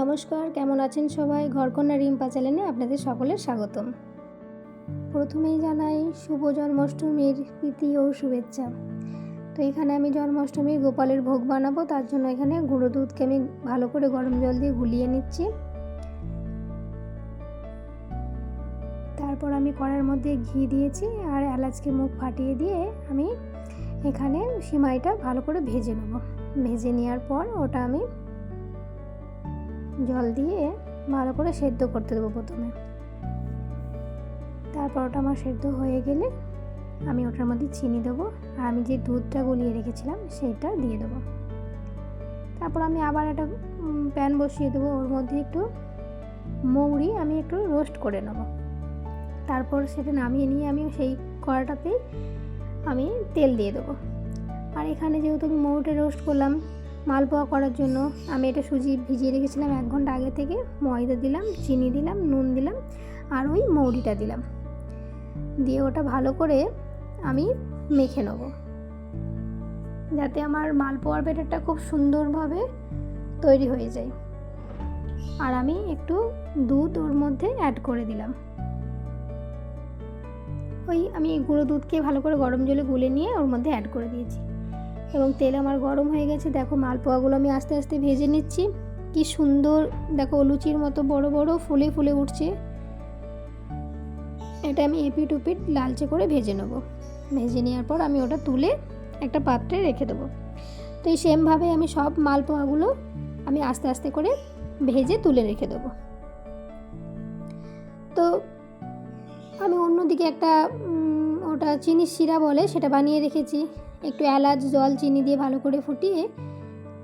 নমস্কার, কেমন আছেন সবাই? ঘরকন্যা রিম্পা চ্যানেলে আপনাদের সকলের স্বাগতম। প্রথমেই জানাই শুভ জন্মাষ্টমীর প্রীতি ও শুভেচ্ছা। তো এখানে আমি জন্মাষ্টমীর গোপালের ভোগ বানাবো, তার জন্য এখানে গুঁড়ো দুধকে আমি ভালো করে গরম জল দিয়ে গুলিয়ে নিচ্ছি। তারপর আমি কড়ার মধ্যে ঘি দিয়েছি আর এলাচকে মুখ ফাটিয়ে দিয়ে আমি এখানে সিমাইটা ভালো করে ভেজে নেব। ভেজে নেওয়ার পর ওটা আমি জল দিয়ে ভালো করে সেদ্ধ করতে দেবো প্রথমে। তারপর ওটা আমার সেদ্ধ হয়ে গেলে আমি ওটার মধ্যে চিনি দেবো আর আমি যে দুধটা গলিয়ে রেখেছিলাম সেটা দিয়ে দেবো। তারপর আমি আবার একটা প্যান বসিয়ে দেবো, ওর মধ্যে একটু মৌরি আমি একটু রোস্ট করে নেব। তারপর সেটা নামিয়ে নিয়ে আমি সেই কড়াটাতেই আমি তেল দিয়ে দেবো। আর এখানে যেহেতু আমি মৌরিটা রোস্ট করলাম মালপোয়া করার জন্য আমি এটা সুজি ভিজিয়ে রেখেছিলাম এক ঘণ্টা আগে থেকে। ময়দা দিলাম, চিনি দিলাম, নুন দিলাম আর ওই মৌরিটা দিলাম। দিয়ে ওটা ভালো করে আমি মেখে নেব। যাতে আমার মালপোয়ার ব্যাটারটা খুব সুন্দরভাবে তৈরি হয়ে যায়। আর আমি একটু দুধ ওর মধ্যে অ্যাড করে দিলাম। ওই আমি গুঁড়ো দুধকে ভালো করে গরম জলে গুলে নিয়ে ওর মধ্যে অ্যাড করে দিয়েছি। এবং তেল আমার গরম হয়ে গেছে। দেখো মালপোয়াগুলো আমি আস্তে আস্তে ভেজে নিচ্ছি। কি সুন্দর, দেখো লুচির মতো বড় বড় ফুলে ফুলে উঠছে। এটা আমি এপিট উপিট লালচে করে ভেজে নেব। ভেজে নেওয়ার পর আমি ওটা তুলে একটা পাত্রে রেখে দেবো। তো এই সেমভাবে আমি সব মালপোয়াগুলো আমি আস্তে আস্তে করে ভেজে তুলে রেখে দেবো। তো আমি অন্যদিকে একটা ওটা চিনির শিরা বলে সেটা বানিয়ে রেখেছি। একটু এলাচ, জল, চিনি দিয়ে ভালো করে ফুটিয়ে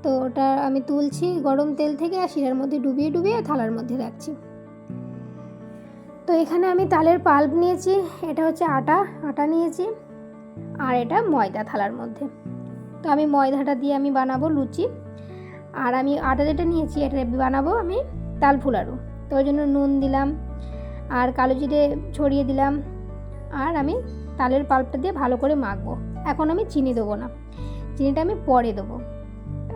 তো ওটা আমি তুলছি গরম তেল থেকে আর শিরার মধ্যে ডুবিয়ে ডুবিয়ে থালার মধ্যে রাখছি। তো এখানে আমি তালের পাল্প নিয়েছি, এটা হচ্ছে আটা আটা নিয়েছি আর এটা ময়দা থালার মধ্যে। তো আমি ময়দাটা দিয়ে আমি বানাবো লুচি আর আমি আটা যেটা নিয়েছি এটা বানাবো আমি তাল ফুলারু। তো ওই জন্য নুন দিলাম আর কালো জিরে ছড়িয়ে দিলাম আর আমি তালের পাল্পটা দিয়ে ভালো করে মাখবো। এখন আমি চিনি দেবো না। চিনিটা আমি পরে দেবো।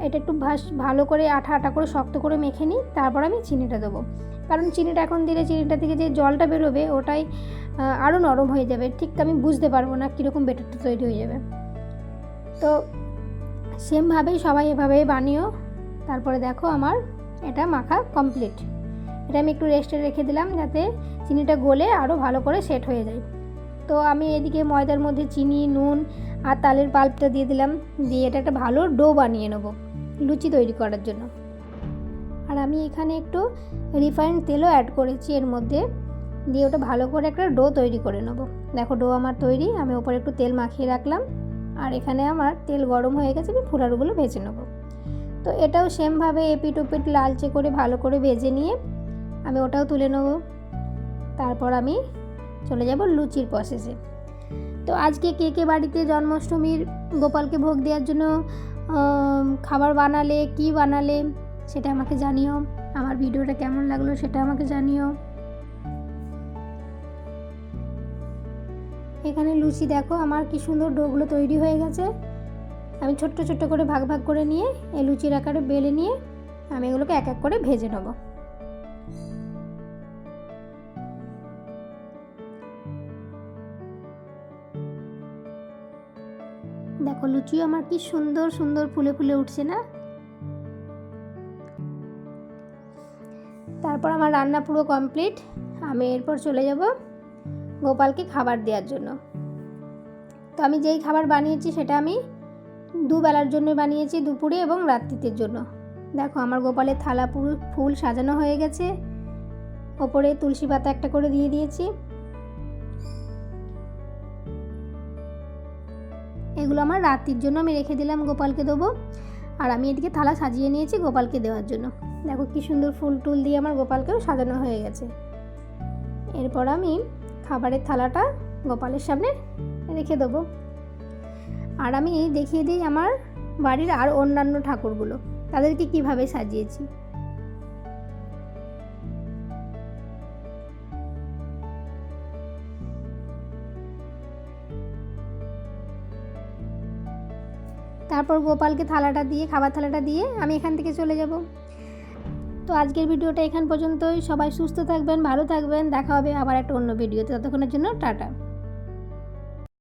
এটা একটু ভাস, ভালো করে আঠা আঠা করে শক্ত করে মেখে নিই, তারপর আমি চিনিটা দেবো। কারণ চিনিটা এখন দিলে চিনিটা থেকে যে জলটা বেরোবে, ওটাই আরও নরম হয়ে যাবে। ঠিক আমি বুঝতে পারব না কীরকম বেটারটা তৈরি হয়ে যাবে। তো সেমভাবেই সবাই এভাবেই বানিও। তারপরে দেখো আমার এটা মাখা কমপ্লিট। এটা আমি একটু রেস্টে রেখে দিলাম যাতে চিনিটা গলে আরও ভালো করে সেট হয়ে যায়। তো আমি এদিকে ময়দার মধ্যে চিনি, নুন আর তালের পাল্পটা দিয়ে দিলাম, দিয়ে এটা একটা ভালো ডো বানিয়ে নেব লুচি তৈরি করার জন্য। আর আমি এখানে একটু রিফাইন্ড তেলও অ্যাড করেছি এর মধ্যে, দিয়ে ওটা ভালো করে একটা ডো তৈরি করে নেব। দেখো ডো আমার তৈরি, আমি ওপরে একটু তেল মাখিয়ে রাখলাম, আর এখানে আমার তেল গরম হয়ে গেছে, আমি ফুলারগুলো ভেজে নেব। তো এটাও সেমভাবে এপিট ওপিট লালচে করে ভালো করে ভেজে নিয়ে আমি ওটাও তুলে নেব। তারপর আমি চলে যাব লুচির প্রসেসে তো আজকে কে কে বাড়িতে জন্মাষ্টমীর গোপালকে ভোগ দেওয়ার জন্য খাবার বানালে, কি বানালে, সেটা আমাকে জানিও। আমার ভিডিওটা কেমন লাগল সেটা আমাকে জানিও। এখানে লুচি দেখো, আমার কি সুন্দর ডোগুলো তৈরি হয়ে গেছে। আমি ছোট্ট ছোট্ট করে ভাগ ভাগ করে নিয়ে, এই লুচির আকারে বেলে নিয়ে, আমি এগুলোকে এক এক করে ভেজে নেব। দেখো, লুচিও আমার কি সুন্দর সুন্দর ফুলে ফুলে উঠছে না? তারপর আমার রান্না পুরো কমপ্লিট। আমি এরপর চলে যাব গোপালকে খাবার দেওয়ার জন্য। তো আমি যেই খাবার বানিয়েছি সেটা আমি দুবেলার জন্য বানিয়েছি, দুপুরে এবং রাত্রিতের জন্য। দেখো, আমার গোপালের থালা পুরো ফুল সাজানো হয়ে গেছে। ওপরে তুলসী পাতা একটা করে দিয়ে দিয়েছি। এগুলো আমার রাত্রির জন্য আমি রেখে দিলাম গোপালকে দেবো। আর আমি এদিকে থালা সাজিয়ে নিয়েছি গোপালকে দেওয়ার জন্য। দেখো কি সুন্দর ফুল টুল দিয়ে আমার গোপালকেও সাজানো হয়ে গেছে। এরপর আমি খাবারের থালাটা গোপালের সামনে রেখে দেবো। আর আমি দেখিয়ে দিই আমার বাড়ির আর অন্যান্য ঠাকুরগুলো। তাদেরকে কীভাবে সাজিয়েছি। তারপর গোপালকে থালাটা দিয়ে, খাবার থালাটা দিয়ে আমি এখান থেকে চলে যাব। তো আজকের ভিডিওটা এখান পর্যন্তই। সবাই সুস্থ থাকবেন, ভালো থাকবেন। দেখা হবে আবার একটা অন্য ভিডিওতে। ততক্ষণের জন্য টাটা।